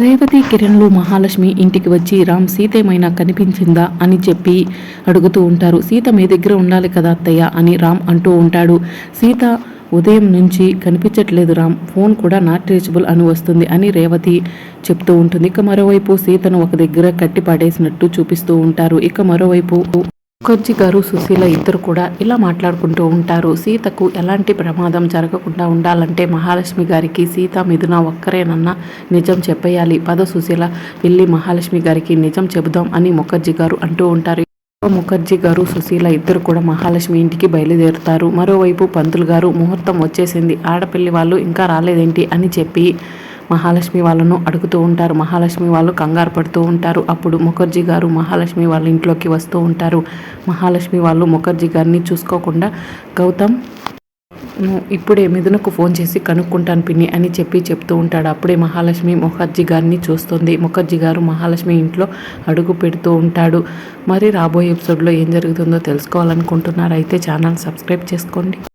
రేవతి కిరణ్లు మహాలక్ష్మి ఇంటికి వచ్చి రామ్ సీత ఏమైనా కనిపించిందా అని చెప్పి అడుగుతూ ఉంటారు. సీత మీ దగ్గర ఉండాలి కదా అత్తయ్య అని రామ్ అంటూ ఉంటాడు. సీత ఉదయం నుంచి కనిపించట్లేదు రామ్ ఫోన్ కూడా నాట్ రీచబుల్ అని వస్తుంది అని రేవతి చెప్తూ ఉంటుంది. ఇక మరోవైపు సీతను ఒక దగ్గర కట్టి పడేసినట్టు చూపిస్తూ ఉంటారు. ఇక మరోవైపు ముఖర్జీ గారు సుశీల ఇద్దరు కూడా ఇలా మాట్లాడుకుంటూ ఉంటారు. సీతకు ఎలాంటి ప్రమాదం జరగకుండా ఉండాలంటే మహాలక్ష్మి గారికి సీత మిథున ఒక్కరేనన్నా నిజం చెప్పేయాలి. పద సుశీల వెళ్ళి మహాలక్ష్మి గారికి నిజం చెబుదాం అని ముఖర్జీ గారు అంటూ ఉంటారు. ముఖర్జీ గారు సుశీల ఇద్దరు కూడా మహాలక్ష్మి ఇంటికి బయలుదేరుతారు. మరోవైపు పంతులు గారు ముహూర్తం వచ్చేసింది. ఆడపిల్లి వాళ్ళు ఇంకా రాలేదేంటి అని చెప్పి మహాలక్ష్మి వాళ్ళను అడుగుతూ ఉంటారు. మహాలక్ష్మి వాళ్ళు కంగారు పడుతూ ఉంటారు. అప్పుడు ముఖర్జీ గారు మహాలక్ష్మి వాళ్ళ ఇంట్లోకి వస్తూ ఉంటారు. మహాలక్ష్మి వాళ్ళు ముఖర్జీ గారిని చూసుకోకుండా గౌతమ్ ఇప్పుడే మిథునకు ఫోన్ చేసి కనుక్కుంటాను పిన్ని అని చెప్పి చెప్తూ ఉంటాడు. అప్పుడే మహాలక్ష్మి ముఖర్జీ గారిని చూస్తుంది. ముఖర్జీ గారు మహాలక్ష్మి ఇంట్లో అడుగు పెడుతూ ఉంటాడు. మరి రాబోయే ఎపిసోడ్లో ఏం జరుగుతుందో తెలుసుకోవాలనుకుంటున్నారు? అయితే ఛానల్ సబ్స్క్రైబ్ చేసుకోండి.